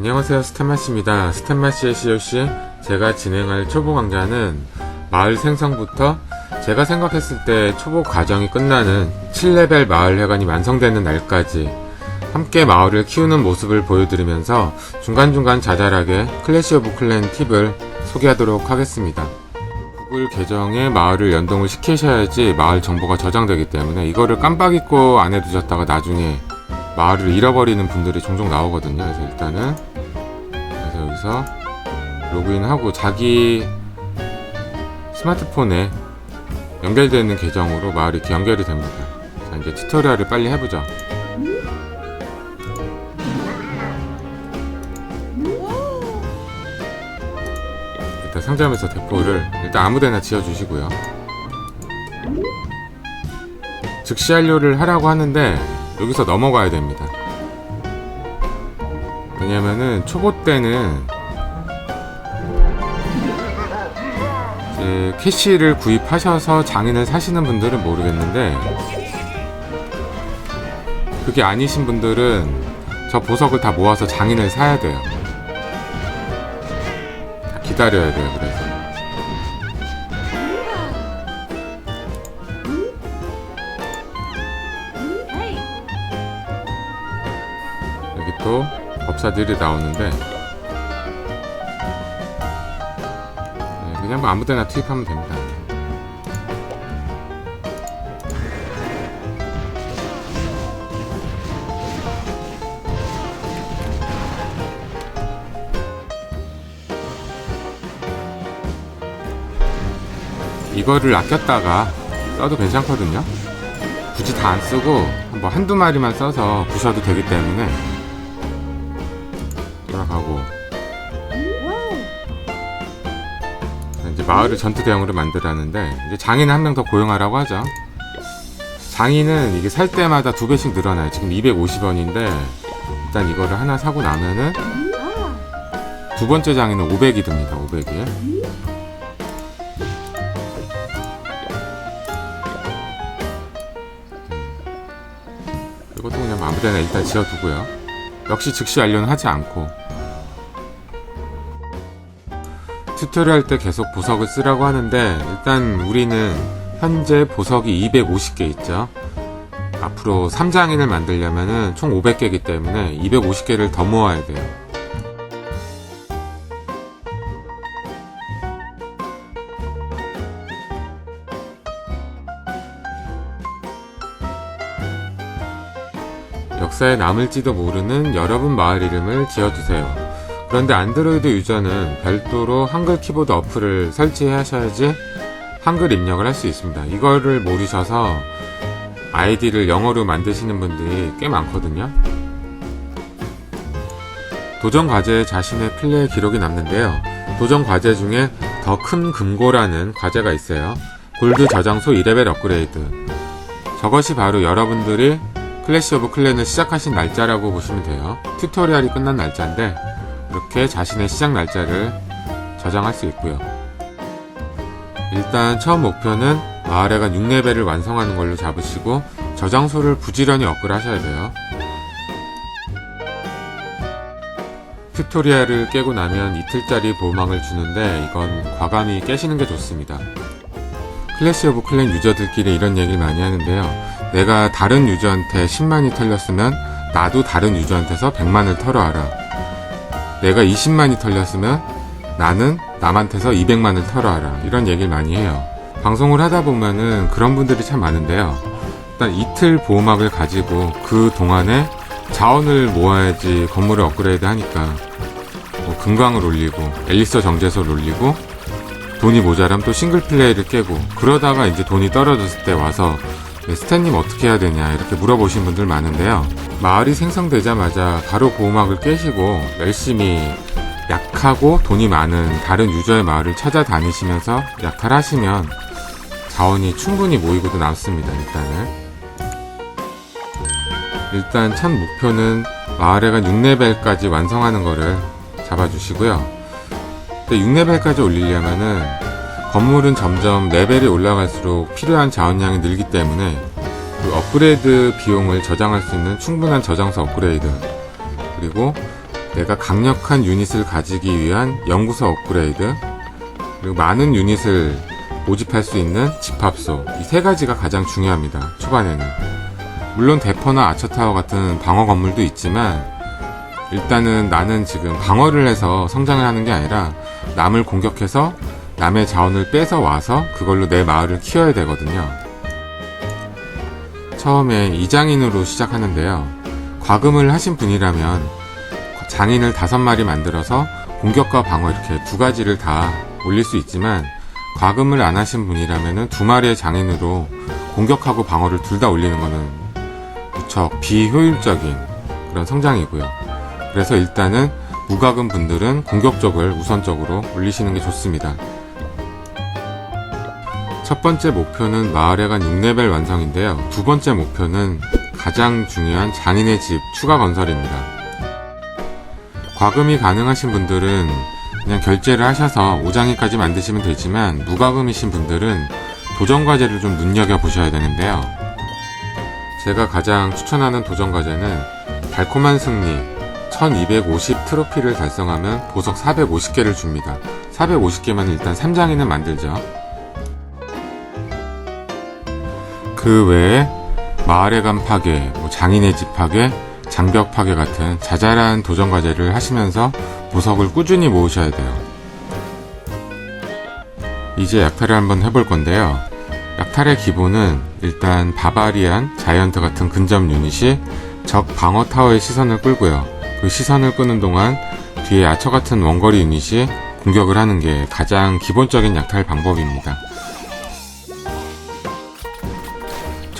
안녕하세요 스탄마씨입니다 스탄마씨의 COC 제가 진행할 초보 강좌는 마을 생성부터 제가 생각했을 때 초보 과정이 끝나는 7레벨 마을 회관이 완성되는 날까지 함께 마을을 키우는 모습을 보여드리면서 중간중간 자잘하게 클래시 오브 클랜 팁을 소개하도록 하겠습니다 구글 계정에 마을을 연동을 시키셔야지 마을 정보가 저장되기 때문에 이거를 깜빡 잊고 안 해두셨다가 나중에 마을을 잃어버리는 분들이 종종 나오거든요. 그래서 일단은 여기서 로그인하고 자기 스마트폰에 연결되어 있는 계정으로 마을이 이렇게 연결이 됩니다. 자 이제 튜토리얼을 빨리 해보죠. 일단 상점에서 대포를 일단 아무데나 지어주시고요. 즉시 완료를 하라고 하는데 여기서 넘어가야 됩니다. 왜냐면은 초보 때는 이제 캐시를 구입하셔서 장인을 사시는 분들은 모르겠는데 그게 아니신 분들은 저 보석을 다 모아서 장인을 사야 돼요. 다 기다려야 돼요. 그래서 여기 또 법사들이 나오는데 네, 그냥 뭐 아무 데나 투입하면 됩니다. 이거를 아꼈다가 써도 괜찮거든요. 굳이 다 안 쓰고 뭐 한두 마리만 써서 부셔도 되기 때문에 돌아가고 이제 마을을 전투 대형으로 만들었는데 이제 장인 한명 더 고용하라고 하죠. 장인은 이게 살 때마다 두 배씩 늘어나요. 지금 250원인데 일단 이거를 하나 사고 나면은 두 번째 장인은 500이 듭니다. 500이. 이것도 그냥 아무데나 일단 지어두고요. 역시 즉시 완료는 하지 않고 튜토리얼 때 계속 보석을 쓰라고 하는데 일단 우리는 현재 보석이 250개 있죠. 앞으로 3장인을 만들려면은 총 500개이기 때문에 250개를 더 모아야 돼요. 역사에 남을지도 모르는 여러분 마을 이름을 지어주세요. 그런데 안드로이드 유저는 별도로 한글 키보드 어플을 설치하셔야지 한글 입력을 할 수 있습니다. 이거를 모르셔서 아이디를 영어로 만드시는 분들이 꽤 많거든요. 도전 과제에 자신의 플레이 기록이 남는데요. 도전 과제 중에 더 큰 금고라는 과제가 있어요. 골드 저장소 2레벨 업그레이드. 저것이 바로 여러분들이 클래시 오브 클랜을 시작하신 날짜라고 보시면 돼요. 튜토리얼이 끝난 날짜인데 이렇게 자신의 시작 날짜를 저장할 수 있고요. 일단 처음 목표는 마을에가 6레벨을 완성하는 걸로 잡으시고 저장소를 부지런히 업글 하셔야 돼요. 튜토리얼을 깨고 나면 이틀짜리 보호막을 주는데 이건 과감히 깨시는 게 좋습니다. 클래시 오브 클랜 유저들끼리 이런 얘기를 많이 하는데요. 내가 다른 유저한테 10만이 털렸으면 나도 다른 유저한테서 100만을 털어와라. 내가 20만이 털렸으면 나는 남한테서 200만을 털어와라. 이런 얘기를 많이 해요. 방송을 하다 보면은 그런 분들이 참 많은데요. 일단 이틀 보호막을 가지고 그 동안에 자원을 모아야지 건물을 업그레이드 하니까 뭐 금광을 올리고 앨리서 정제소를 올리고 돈이 모자람 또 싱글 플레이를 깨고 그러다가 이제 돈이 떨어졌을 때 와서 네, 스탠님 어떻게 해야 되냐 이렇게 물어보신 분들 많은데요. 마을이 생성되자마자 바로 보호막을 깨시고 열심히 약하고 돈이 많은 다른 유저의 마을을 찾아다니시면서 약탈하시면 자원이 충분히 모이고도 남습니다. 일단은 일단 첫 목표는 마을에가 6레벨까지 완성하는 거를 잡아주시고요. 근데 6레벨까지 올리려면은 건물은 점점 레벨이 올라갈수록 필요한 자원량이 늘기 때문에 그 업그레이드 비용을 저장할 수 있는 충분한 저장소 업그레이드 그리고 내가 강력한 유닛을 가지기 위한 연구소 업그레이드, 그리고 많은 유닛을 모집할 수 있는 집합소, 이 세 가지가 가장 중요합니다. 초반에는. 물론 대퍼나 아처타워 같은 방어 건물도 있지만, 일단은 나는 지금 방어를 해서 성장을 하는 게 아니라, 남을 공격해서 남의 자원을 뺏어 와서 그걸로 내 마을을 키워야 되거든요. 처음에 이장인으로 시작하는데요. 과금을 하신 분이라면 장인을 다섯 마리 만들어서 공격과 방어 이렇게 두 가지를 다 올릴 수 있지만 과금을 안 하신 분이라면 두 마리의 장인으로 공격하고 방어를 둘 다 올리는 거는 무척 비효율적인 그런 성장이고요. 그래서 일단은 무과금 분들은 공격 쪽을 우선적으로 올리시는 게 좋습니다. 첫 번째 목표는 마을에 간 6레벨 완성인데요. 두 번째 목표는 가장 중요한 장인의 집 추가 건설입니다. 과금이 가능하신 분들은 그냥 결제를 하셔서 5장이까지 만드시면 되지만 무과금이신 분들은 도전 과제를 좀 눈여겨 보셔야 되는데요. 제가 가장 추천하는 도전 과제는 달콤한 승리 1250 트로피를 달성하면 보석 450개를 줍니다. 450개만 일단 3장이는 만들죠. 그 외에 마을의 간 파괴, 뭐 장인의 집 파괴, 장벽 파괴 같은 자잘한 도전 과제를 하시면서 보석을 꾸준히 모으셔야 돼요. 이제 약탈을 한번 해볼 건데요. 약탈의 기본은 일단 바바리안, 자이언트 같은 근접 유닛이 적 방어 타워의 시선을 끌고요. 그 시선을 끄는 동안 뒤에 아처 같은 원거리 유닛이 공격을 하는 게 가장 기본적인 약탈 방법입니다.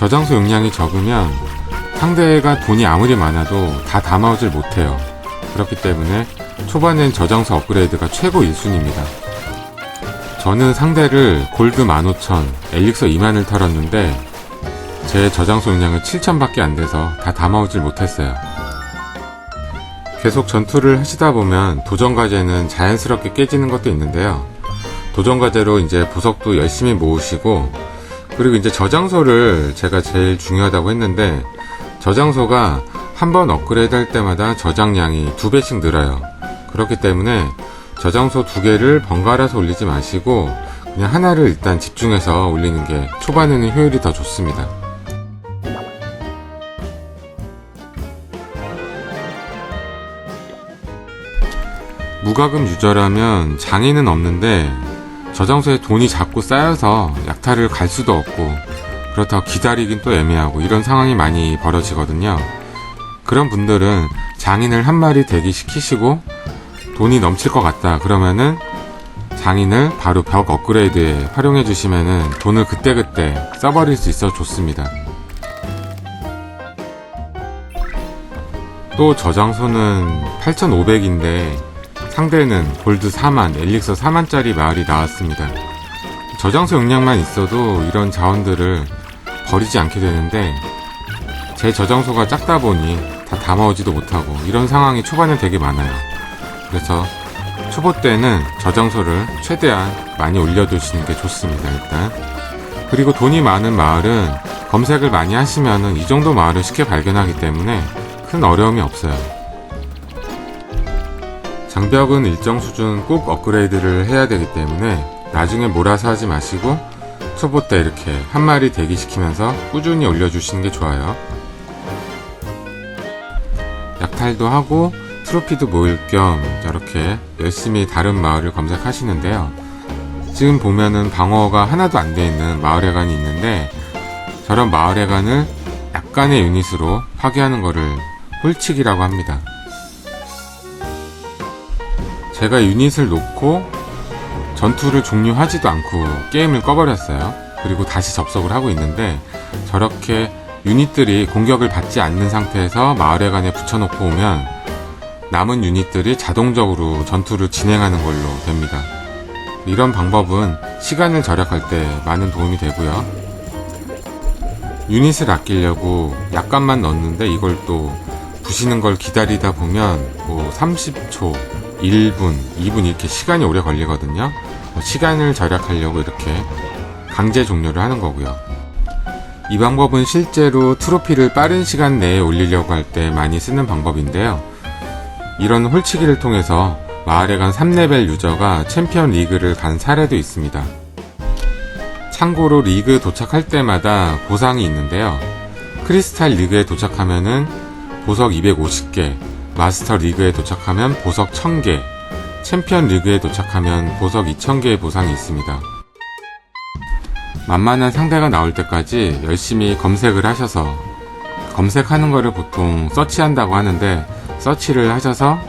저장소 용량이 적으면 상대가 돈이 아무리 많아도 다 담아오질 못해요. 그렇기 때문에 초반엔 저장소 업그레이드가 최고 1순위입니다. 저는 상대를 골드 15,000, 엘릭서 2만을 털었는데 제 저장소 용량은 7,000밖에 안 돼서 다 담아오질 못했어요. 계속 전투를 하시다 보면 도전 과제는 자연스럽게 깨지는 것도 있는데요. 도전 과제로 이제 보석도 열심히 모으시고 그리고 이제 저장소를 제가 제일 중요하다고 했는데 저장소가 한 번 업그레이드 할 때마다 저장량이 두 배씩 늘어요. 그렇기 때문에 저장소 두 개를 번갈아서 올리지 마시고 그냥 하나를 일단 집중해서 올리는 게 초반에는 효율이 더 좋습니다. 무과금 유저라면 장애는 없는데 저장소에 돈이 자꾸 쌓여서 약탈을 갈 수도 없고 그렇다고 기다리긴 또 애매하고 이런 상황이 많이 벌어지거든요. 그런 분들은 장인을 한 마리 대기시키시고 돈이 넘칠 것 같다 그러면은 장인을 바로 벽 업그레이드에 활용해 주시면은 돈을 그때그때 써버릴 수 있어 좋습니다. 또 저장소는 8,500인데 상대는 골드 4만, 엘릭서 4만짜리 마을이 나왔습니다. 저장소 용량만 있어도 이런 자원들을 버리지 않게 되는데 제 저장소가 작다 보니 다 담아오지도 못하고 이런 상황이 초반에 되게 많아요. 그래서 초보 때는 저장소를 최대한 많이 올려두시는 게 좋습니다, 일단. 그리고 돈이 많은 마을은 검색을 많이 하시면은 이 정도 마을을 쉽게 발견하기 때문에 큰 어려움이 없어요. 장벽은 일정 수준 꼭 업그레이드를 해야 되기 때문에 나중에 몰아서 하지 마시고 초보 때 이렇게 한 마리 대기시키면서 꾸준히 올려주시는 게 좋아요. 약탈도 하고 트로피도 모을 겸 저렇게 열심히 다른 마을을 검색하시는데요. 지금 보면은 방어가 하나도 안 돼 있는 마을회관이 있는데 저런 마을회관을 약간의 유닛으로 파괴하는 거를 홀치기라고 합니다. 제가 유닛을 놓고 전투를 종료하지도 않고 게임을 꺼버렸어요. 그리고 다시 접속을 하고 있는데 저렇게 유닛들이 공격을 받지 않는 상태에서 마을회관에 붙여놓고 오면 남은 유닛들이 자동적으로 전투를 진행하는 걸로 됩니다. 이런 방법은 시간을 절약할 때 많은 도움이 되고요. 유닛을 아끼려고 약간만 넣었는데 이걸 또 부시는 걸 기다리다 보면 뭐 30초, 1분, 2분 이렇게 시간이 오래 걸리거든요. 시간을 절약하려고 이렇게 강제 종료를 하는 거고요. 이 방법은 실제로 트로피를 빠른 시간 내에 올리려고 할 때 많이 쓰는 방법인데요. 이런 홀치기를 통해서 마을에 간 3레벨 유저가 챔피언 리그를 간 사례도 있습니다. 참고로 리그 도착할 때마다 보상이 있는데요. 크리스탈 리그에 도착하면은 보석 250개, 마스터 리그에 도착하면 보석 1000개, 챔피언 리그에 도착하면 보석 2000개의 보상이 있습니다. 만만한 상대가 나올 때까지 열심히 검색을 하셔서 검색하는 거를 보통 서치한다고 하는데 서치를 하셔서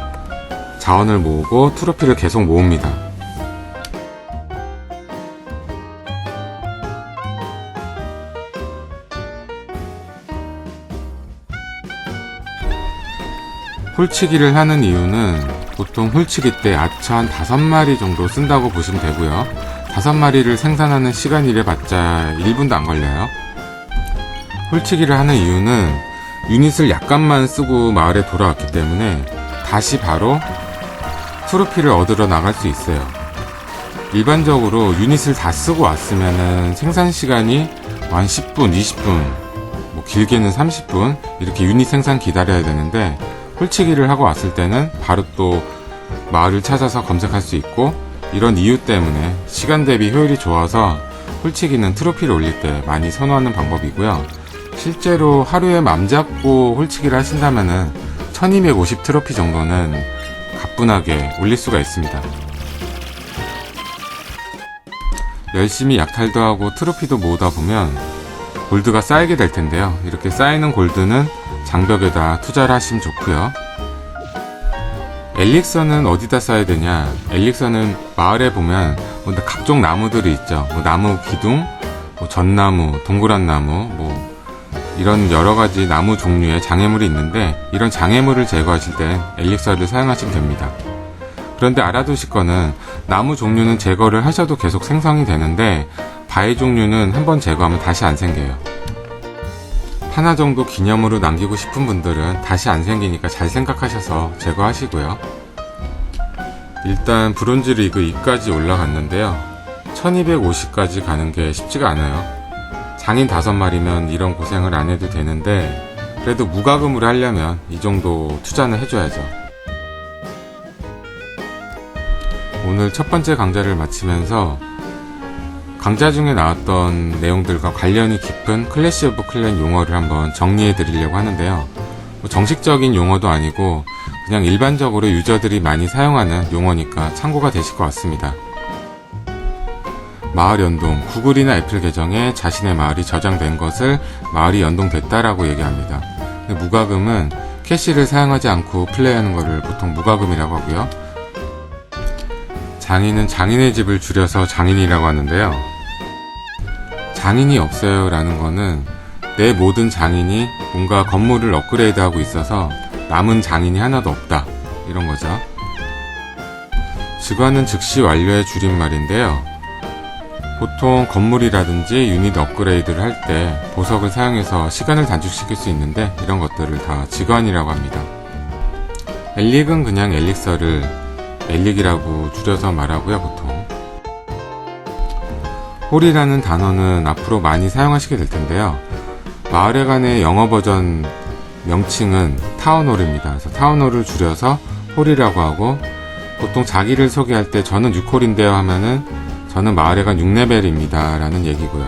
자원을 모으고 트로피를 계속 모읍니다. 홀치기를 하는 이유는 보통 홀치기 때 아처 한 다섯 마리 정도 쓴다고 보시면 되고요. 다섯 마리를 생산하는 시간 이래 봤자 1분도 안 걸려요. 홀치기를 하는 이유는 유닛을 약간만 쓰고 마을에 돌아왔기 때문에 다시 바로 트로피를 얻으러 나갈 수 있어요. 일반적으로 유닛을 다 쓰고 왔으면은 생산 시간이 한 10분, 20분, 뭐 길게는 30분 이렇게 유닛 생산 기다려야 되는데 홀치기를 하고 왔을 때는 바로 또 마을을 찾아서 검색할 수 있고 이런 이유 때문에 시간 대비 효율이 좋아서 홀치기는 트로피를 올릴 때 많이 선호하는 방법이고요. 실제로 하루에 맘 잡고 홀치기를 하신다면은 1250 트로피 정도는 가뿐하게 올릴 수가 있습니다. 열심히 약탈도 하고 트로피도 모으다 보면 골드가 쌓이게 될 텐데요. 이렇게 쌓이는 골드는 장벽에다 투자를 하시면 좋고요. 엘릭서는 어디다 써야 되냐? 엘릭서는 마을에 보면 뭐 각종 나무들이 있죠. 뭐 나무 기둥, 뭐 전나무, 동그란 나무, 뭐 이런 여러 가지 나무 종류의 장애물이 있는데 이런 장애물을 제거하실 땐 엘릭서를 사용하시면 됩니다. 그런데 알아두실 거는 나무 종류는 제거를 하셔도 계속 생성이 되는데 바위 종류는 한번 제거하면 다시 안 생겨요. 하나 정도 기념으로 남기고 싶은 분들은 다시 안 생기니까 잘 생각하셔서 제거하시고요. 일단 브론즈 리그 2까지 올라갔는데요. 1250까지 가는 게 쉽지가 않아요. 장인 5마리면 이런 고생을 안 해도 되는데 그래도 무과금으로 하려면 이 정도 투자는 해줘야죠. 오늘 첫 번째 강좌를 마치면서 강좌 중에 나왔던 내용들과 관련이 깊은 클래시 오브 클랜 용어를 한번 정리해 드리려고 하는데요. 뭐 정식적인 용어도 아니고 그냥 일반적으로 유저들이 많이 사용하는 용어니까 참고가 되실 것 같습니다. 마을 연동, 구글이나 애플 계정에 자신의 마을이 저장된 것을 마을이 연동됐다라고 얘기합니다. 무과금은 캐시를 사용하지 않고 플레이하는 것을 보통 무과금이라고 하고요. 장인은 장인의 집을 줄여서 장인이라고 하는데요. 장인이 없어요 라는 거는 내 모든 장인이 뭔가 건물을 업그레이드하고 있어서 남은 장인이 하나도 없다. 이런 거죠. 주관은 즉시 완료의 줄임말인데요. 보통 건물이라든지 유닛 업그레이드를 할 때 보석을 사용해서 시간을 단축시킬 수 있는데 이런 것들을 다 직관이라고 합니다. 엘릭은 그냥 엘릭서를 엘릭이라고 줄여서 말하고요, 보통. 홀이라는 단어는 앞으로 많이 사용하시게 될 텐데요. 마을에 간의 영어 버전 명칭은 타운홀입니다. 그래서 타운홀을 줄여서 홀이라고 하고 보통 자기를 소개할 때 저는 6홀인데요 하면은 저는 마을에 간 6레벨입니다 라는 얘기고요.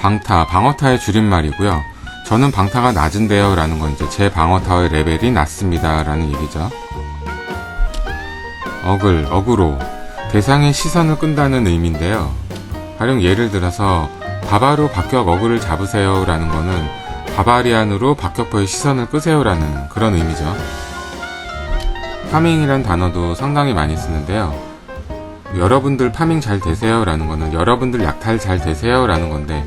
방타, 방어타의 줄임말이고요. 저는 방타가 낮은데요 라는 건 이제 제 방어타의 레벨이 낮습니다 라는 얘기죠. 어글, 어그로. 대상의 시선을 끈다는 의미인데요. 가령 예를 들어서 바바로 박격 어그를 잡으세요 라는 거는 바바리안으로 박격포의 시선을 끄세요 라는 그런 의미죠. 파밍이란 단어도 상당히 많이 쓰는데요. 여러분들 파밍 잘 되세요 라는 거는 여러분들 약탈 잘 되세요 라는 건데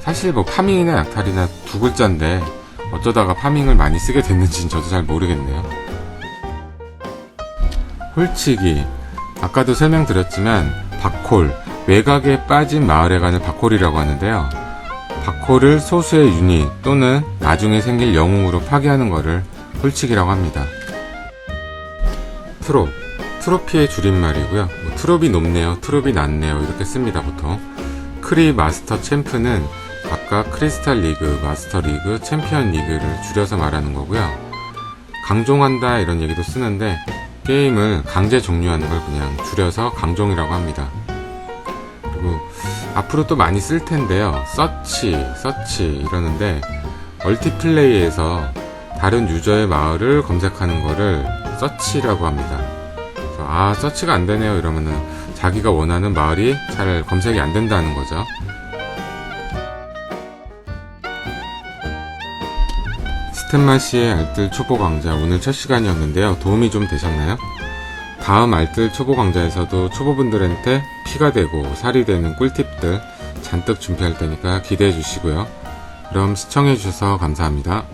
사실 뭐 파밍이나 약탈이나 두 글자인데 어쩌다가 파밍을 많이 쓰게 됐는지는 저도 잘 모르겠네요. 홀치기. 아까도 설명드렸지만 박홀, 외곽에 빠진 마을에 가는 박홀이라고 하는데요. 박홀을 소수의 유닛 또는 나중에 생길 영웅으로 파괴하는 것을 홀치기라고 합니다. 트롭. 트로피의 줄임말이고요. 뭐 트롭이 높네요, 트롭이 낮네요 이렇게 씁니다 보통. 크리 마스터 챔프는 아까 크리스탈 리그, 마스터 리그, 챔피언 리그를 줄여서 말하는 거고요. 강종한다 이런 얘기도 쓰는데 게임을 강제 종료하는 걸 그냥 줄여서 강종이라고 합니다. 그리고 앞으로 또 많이 쓸 텐데요. 서치, 서치 이러는데 멀티플레이에서 다른 유저의 마을을 검색하는 거를 서치라고 합니다. 아, 서치가 안 되네요 이러면은 자기가 원하는 마을이 잘 검색이 안 된다는 거죠. 스탠마 씨의 알뜰 초보 강좌 오늘 첫 시간이었는데요. 도움이 좀 되셨나요? 다음 알뜰 초보 강좌에서도 초보분들한테 피가 되고 살이 되는 꿀팁들 잔뜩 준비할 테니까 기대해 주시고요. 그럼 시청해 주셔서 감사합니다.